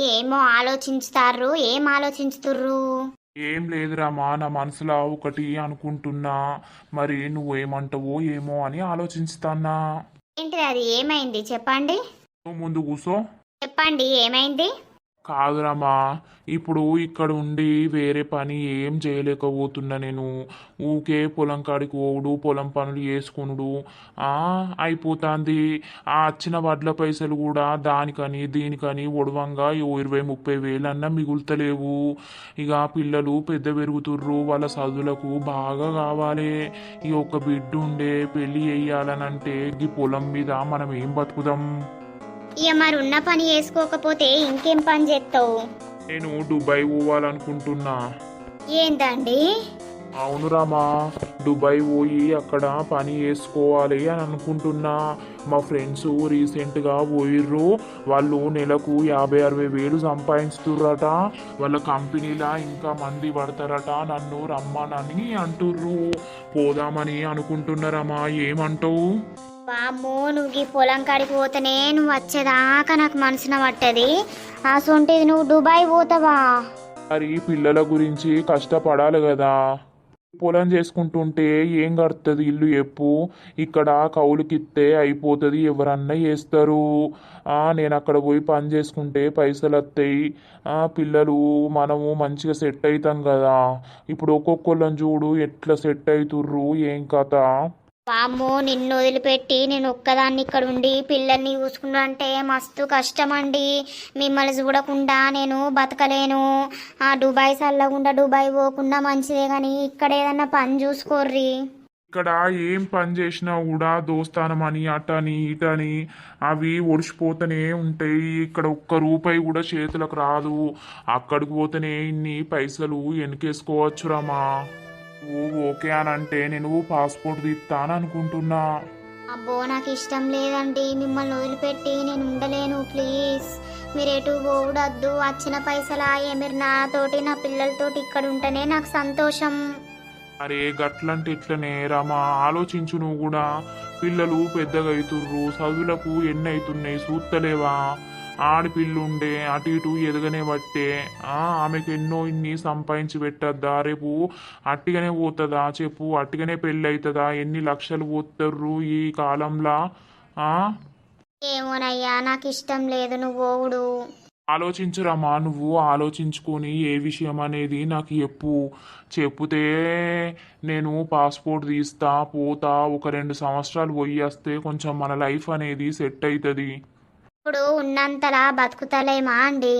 ఏమో ఆలోచించుతారు? ఏం ఆలోచించుతుర్రు? ఏం లేదురామా నా మనసులో ఒకటి అనుకుంటున్నా. మరి నువ్వేమంటావో ఏమో అని ఆలోచిస్తానా ఏంటిది అది? ఏమైంది? చెప్పండి. నువ్వు ముందు కూసో. చెప్పండి ఏమైంది? కాదురామా ఇప్పుడు ఇక్కడ ఉండి వేరే పని ఏం చేయలేకపోతున్నా నేను. ఊకే పొలం కాడికి పోవుడు పొలం పనులు చేసుకునుడు. ఆ అయిపోతుంది. ఆ వచ్చిన వడ్ల పైసలు కూడా దానికని దీనికని ఒడవంగా ఇరవై ముప్పై వేలన్నా మిగులుతలేవు. ఇక పిల్లలు పెద్ద పెరుగుతుర్రు వాళ్ళ చదువులకు బాగా కావాలి. ఈ ఒక బిడ్డ ఉండే పెళ్ళి వేయాలనంటే ఈ పొలం మీద మనం ఏం బతుకుదాం? ఇక మరి ఉన్న పని చేసుకోకపోతే ఇంకేం పని చేస్తావు? నేను దుబాయ్ పోవాలనుకుంటున్నా. ఏందండి? అవును రామా దుబాయ్ పోయి అక్కడ పని చేసుకోవాలి అని అనుకుంటున్నా. మా ఫ్రెండ్స్ రీసెంట్గా పోయిర్రు. వాళ్ళు నెలకు యాభై అరవై వేలు సంపాదించుతుర్రట. వాళ్ళ కంపెనీలా ఇంకా మంది పడతారట నన్ను రమ్మనని అంటుర్రు. పోదామని అనుకుంటున్నారమ్మా ఏమంటావు? వామ్మో నువ్వు ఈ పొలం కాడికి పోతేనే నువ్వు వచ్చేదాకా నాకు మనసున పట్టది. ఆ సొంటిది నువ్వు దుబాయ్ పోతావా? మరి పిల్లల గురించి కష్టపడాలి కదా. పొలం చేసుకుంటుంటే ఏం కడుతుంది ఇల్లు ఎప్పు ఇక్కడ కౌలుకిస్తే అయిపోతుంది ఎవరన్నా చేస్తారు. నేను అక్కడ పోయి పని చేసుకుంటే పైసలు వస్తాయి పిల్లలు మనము మంచిగా సెట్ అవుతాం కదా. ఇప్పుడు ఒక్కొక్కళ్ళని చూడు ఎట్లా సెట్ అవుతుర్రు ఏం కథ? వామ్మో నిన్ను వదిలిపెట్టి నేను ఒక్కదాన్ని ఇక్కడ ఉండి పిల్లల్ని చూసుకున్నా అంటే మస్తు కష్టమండి. మిమ్మల్ని చూడకుండా నేను బతకలేను. ఆ దుబాయ్ చల్లకుండా దుబాయ్ పోకుండా మంచిదే కానీ ఇక్కడ ఏదన్నా పని చూసుకోర్రి. ఇక్కడ ఏం పని చేసినా కూడా దోస్తానమని అటని ఇటని అవి ఒడిసిపోతూనే ఉంటాయి. ఇక్కడ ఒక్క రూపాయి కూడా చేతులకు రాదు. అక్కడికి పోతేనే ఇన్ని పైసలు వెనకేసుకోవచ్చురామా నువ్వు ఓకే అని అంటే నేను పాస్పోర్ట్ తీస్తాను అనుకుంటున్నా. అబ్బో నాకు ఇష్టం లేదండి. మిమ్మల్ని వదిలిపెట్టి నేను ఉండలేను ప్లీజ్. మీరు ఎటు పోవడద్దు. వచ్చిన పైసలాయే మీరు నాతోటి నా పిల్లలతోటి ఇక్కడ ఉంటేనే నాకు సంతోషం. అరే గట్లంటే ఇట్లనే రామా ఆలోచించు నువ్వు కూడా. పిల్లలు పెద్దగా అవుతుర్రు చదువులకు ఎన్ని అవుతున్నాయి చూస్తలేవా ఆడపిల్లుండే అటు ఇటు ఎదగనే బట్టే ఆమెకు ఎన్నో ఇన్ని సంపాదించి పెట్టద్దా? రేపు అట్టిగానే పోతుందా? చెప్పు అట్టిగానే పెళ్ళి అవుతుందా ఎన్ని లక్షలు పోతుర్రు ఈ కాలంలో? ఆ? ఏమోనయ్యా నాకు ఇష్టం లేదు నువ్వు ఆలోచించురమ్మా నువ్వు ఆలోచించుకొని ఏ విషయం అనేది నాకు చెప్పు. చెప్తే నేను పాస్పోర్ట్ తీస్తా పోతా ఒక రెండు సంవత్సరాలు పోయి వస్తే కొంచెం మన లైఫ్ అనేది సెట్ అవుతుంది ఇప్పుడు ఉన్నంతలా బతుకుతలేమా అండి?